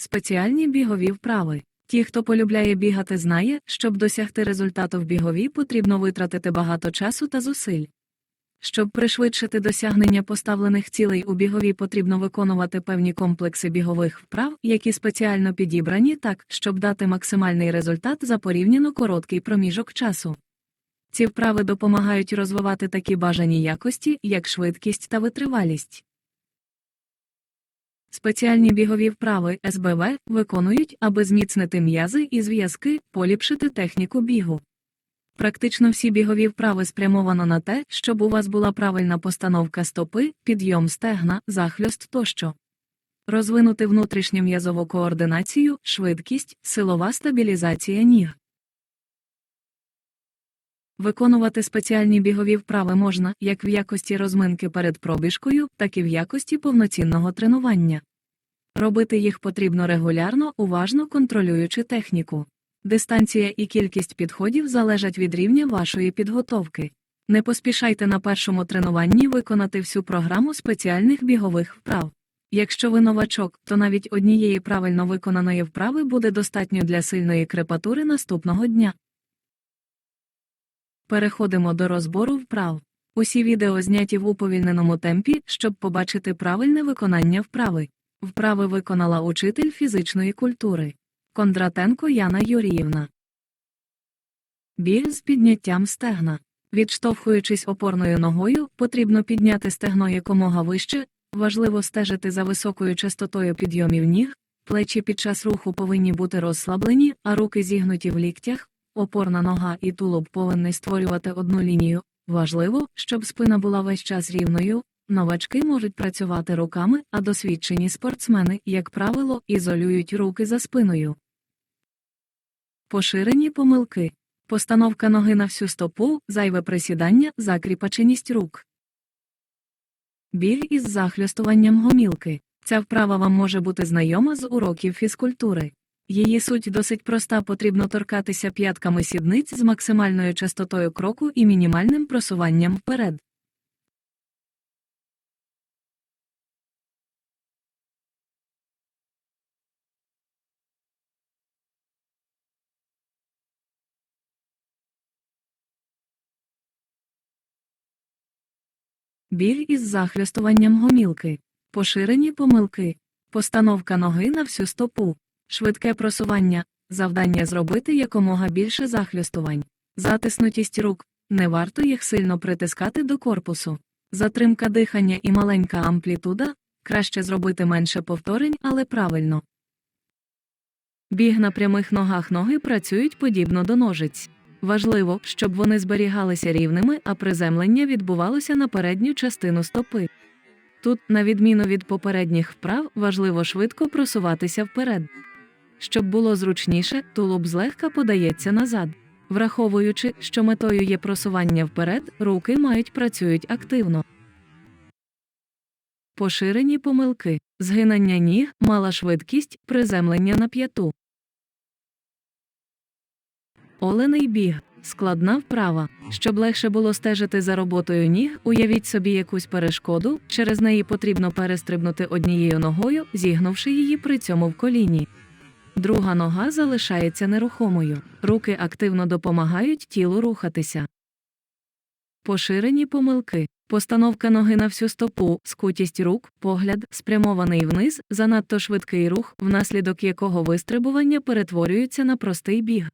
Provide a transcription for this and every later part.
Спеціальні бігові вправи. Ті, хто полюбляє бігати, знає, щоб досягти результату в бігові, потрібно витратити багато часу та зусиль. Щоб пришвидшити досягнення поставлених цілей у бігові, потрібно виконувати певні комплекси бігових вправ, які спеціально підібрані так, щоб дати максимальний результат за порівняно короткий проміжок часу. Ці вправи допомагають розвивати такі бажані якості, як швидкість та витривалість. Спеціальні бігові вправи СБВ виконують, аби зміцнити м'язи і зв'язки, поліпшити техніку бігу. Практично всі бігові вправи спрямовано на те, щоб у вас була правильна постановка стопи, підйом стегна, захльост тощо. Розвинути внутрішню м'язову координацію, швидкість, силова стабілізація ніг. Виконувати спеціальні бігові вправи можна як в якості розминки перед пробіжкою, так і в якості повноцінного тренування. Робити їх потрібно регулярно, уважно контролюючи техніку. Дистанція і кількість підходів залежать від рівня вашої підготовки. Не поспішайте на першому тренуванні виконати всю програму спеціальних бігових вправ. Якщо ви новачок, то навіть однієї правильно виконаної вправи буде достатньо для сильної крепатури наступного дня. Переходимо до розбору вправ. Усі відео зняті в уповільненому темпі, щоб побачити правильне виконання вправи. Вправи виконала учитель фізичної культури. Кондратенко Яна Юріївна. Біг з підняттям стегна. Відштовхуючись опорною ногою, потрібно підняти стегно якомога вище, важливо стежити за високою частотою підйомів ніг, плечі під час руху повинні бути розслаблені, а руки зігнуті в ліктях, опорна нога і тулуб повинні створювати одну лінію. Важливо, щоб спина була весь час рівною. Новачки можуть працювати руками, а досвідчені спортсмени, як правило, ізолюють руки за спиною. Поширені помилки. Постановка ноги на всю стопу, зайве присідання, закріпаченість рук. Біль із захльостуванням гомілки. Ця вправа вам може бути знайома з уроків фізкультури. Її суть досить проста, потрібно торкатися п'ятками сідниць з максимальною частотою кроку і мінімальним просуванням вперед. Біль із захльостуванням гомілки. Поширені помилки. Постановка ноги на всю стопу. Швидке просування. Завдання зробити якомога більше захльостувань. Затиснутість рук. Не варто їх сильно притискати до корпусу. Затримка дихання і маленька амплітуда. Краще зробити менше повторень, але правильно. Біг на прямих ногах ноги працюють подібно до ножиць. Важливо, щоб вони зберігалися рівними, а приземлення відбувалося на передню частину стопи. Тут, на відміну від попередніх вправ, важливо швидко просуватися вперед. Щоб було зручніше, тулуб злегка подається назад. Враховуючи, що метою є просування вперед, руки мають працюють активно. Поширені помилки, згинання ніг, мала швидкість, приземлення на п'яту. Олений біг складна вправа. Щоб легше було стежити за роботою ніг, уявіть собі якусь перешкоду, через неї потрібно перестрибнути однією ногою, зігнувши її при цьому в коліні. Друга нога залишається нерухомою. Руки активно допомагають тілу рухатися. Поширені помилки. Постановка ноги на всю стопу, скутість рук, погляд, спрямований вниз, занадто швидкий рух, внаслідок якого вистрибування перетворюється на простий біг.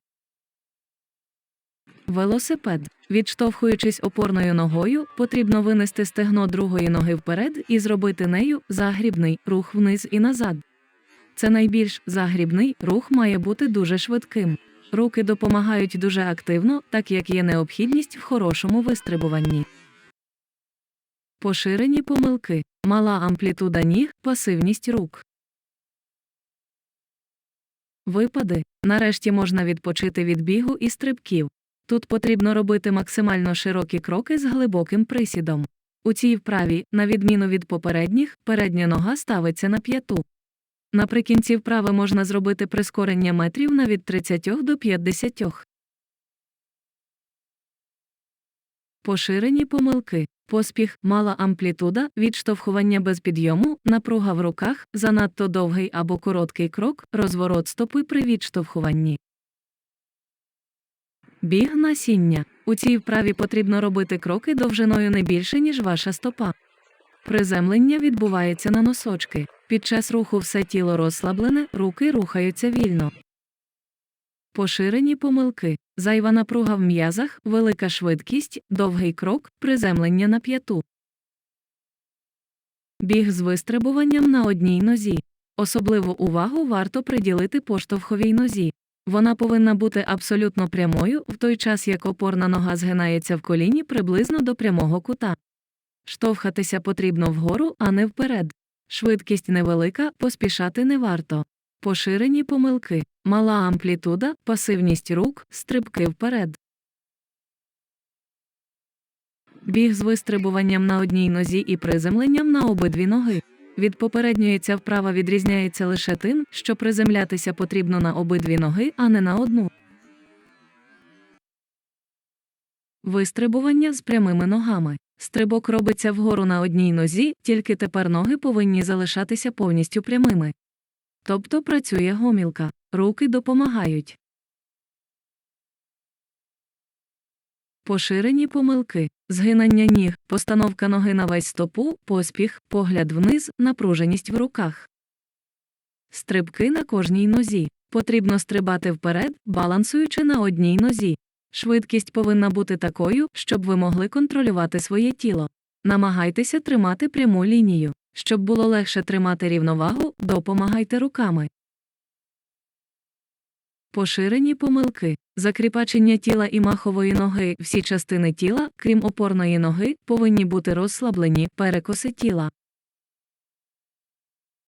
Велосипед. Відштовхуючись опорною ногою, потрібно винести стегно другої ноги вперед і зробити нею загрібний рух вниз і назад. Це найбільш загрібний рух має бути дуже швидким. Руки допомагають дуже активно, так як є необхідність в хорошому вистрибуванні. Поширені помилки. Мала амплітуда ніг, пасивність рук. Випади. Нарешті можна відпочити від бігу і стрибків. Тут потрібно робити максимально широкі кроки з глибоким присідом. У цій вправі, на відміну від попередніх, передня нога ставиться на п'яту. Наприкінці вправи можна зробити прискорення метрів на від 30 до 50. Поширені помилки. Поспіх, мала амплітуда, відштовхування без підйому, напруга в руках, занадто довгий або короткий крок, розворот стопи при відштовхуванні. Біг насіння. У цій вправі потрібно робити кроки довжиною не більше, ніж ваша стопа. Приземлення відбувається на носочки. Під час руху все тіло розслаблене, руки рухаються вільно. Поширені помилки. Зайва напруга в м'язах, велика швидкість, довгий крок, приземлення на п'яту. Біг з вистрибуванням на одній нозі. Особливу увагу варто приділити поштовховій нозі. Вона повинна бути абсолютно прямою, в той час як опорна нога згинається в коліні приблизно до прямого кута. Штовхатися потрібно вгору, а не вперед. Швидкість невелика, поспішати не варто. Поширені помилки, мала амплітуда, пасивність рук, стрибки вперед. Біг з вистрибуванням на одній нозі і приземленням на обидві ноги. Від попередньої ця вправа відрізняється лише тим, що приземлятися потрібно на обидві ноги, а не на одну. Вистрибування з прямими ногами. Стрибок робиться вгору на одній нозі, тільки тепер ноги повинні залишатися повністю прямими. Тобто працює гомілка, руки допомагають. Поширені помилки, згинання ніг, постановка ноги на весь стопу, поспіх, погляд вниз, напруженість в руках. Стрибки на кожній нозі. Потрібно стрибати вперед, балансуючи на одній нозі. Швидкість повинна бути такою, щоб ви могли контролювати своє тіло. Намагайтеся тримати пряму лінію. Щоб було легше тримати рівновагу, допомагайте руками. Поширені помилки. Закріпачення тіла і махової ноги. Всі частини тіла, крім опорної ноги, повинні бути розслаблені, перекоси тіла.